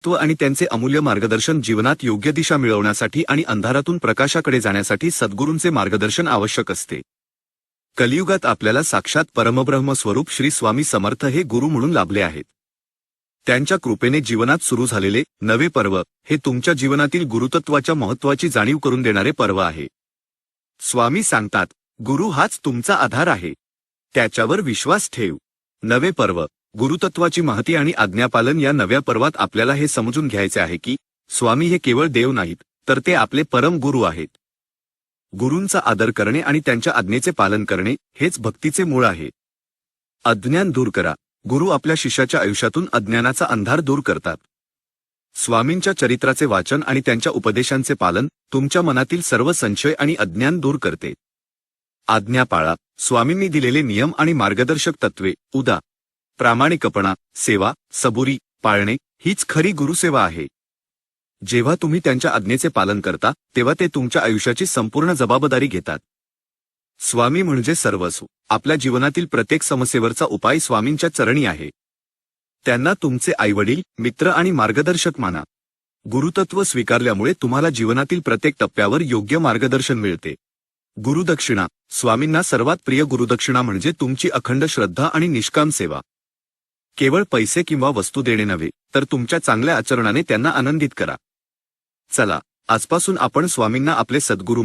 तत्व आणि त्यांचे अमूल्य मार्गदर्शन जीवनात योग्य दिशा मिळवण्यासाठी आणि अंधारातून प्रकाशाकडे जाण्यासाठी सद्गुरूंचे मार्गदर्शन आवश्यक असते. कलियुगात आपल्याला साक्षात परमब्रह्म स्वरूप श्री स्वामी समर्थ हे गुरु म्हणून लाभले आहेत. त्यांच्या कृपेने जीवनात सुरू झालेले नवे पर्व हे तुमच्या जीवनातील गुरुतत्वाच्या महत्वाची जाणीव करून देणारे पर्व आहे. स्वामी सांगतात गुरु हाच तुमचा आधार आहे. त्याच्यावर विश्वास ठेव. नवे पर्व गुरुतत्वाची महती आणि आज्ञापालन या नव्या पर्वात आपल्याला हे समजून घ्यायचे आहे की स्वामी हे केवळ देव नाहीत तर ते आपले परम गुरु आहेत. गुरूंचा आदर करणे आणि त्यांच्या आज्ञेचे पालन करणे हेच भक्तीचे मूळ आहे. अज्ञान दूर करा. गुरु आपल्या शिष्याच्या आयुष्यातून अज्ञानाचा अंधार दूर करतात. स्वामींच्या चरित्राचे वाचन आणि त्यांच्या उपदेशांचे पालन तुमच्या मनातील सर्व संशय आणि अज्ञान दूर करते. आज्ञा पाळा. स्वामींनी दिलेले नियम आणि मार्गदर्शक तत्वे उदा. प्रामाणिकपणा सेवा सबुरी पाळणे हीच खरी गुरुसेवा आहे. जेव्हा तुम्ही त्यांच्या आज्ञेचे पालन करता तेव्हा ते तुमच्या आयुष्याची संपूर्ण जबाबदारी घेतात. स्वामी म्हणजे सर्वस्व. आपल्या जीवनातील प्रत्येक समस्येवरचा उपाय स्वामींच्या चरणी आहे. त्यांना तुमचे आईवडील मित्र आणि मार्गदर्शक माना. गुरुतत्व स्वीकारल्यामुळे तुम्हाला जीवनातील प्रत्येक टप्प्यावर योग्य मार्गदर्शन मिळते. गुरुदक्षिणा. स्वामींना सर्वात प्रिय गुरुदक्षिणा म्हणजे तुमची अखंड श्रद्धा आणि निष्काम सेवा. केवळ पैसे किंवा वस्तू देणे नव्हे तर तुमच्या चांगल्या आचरणाने त्यांना आनंदित करा. चला आजपासून आपण स्वामींना आपले सद्गुरू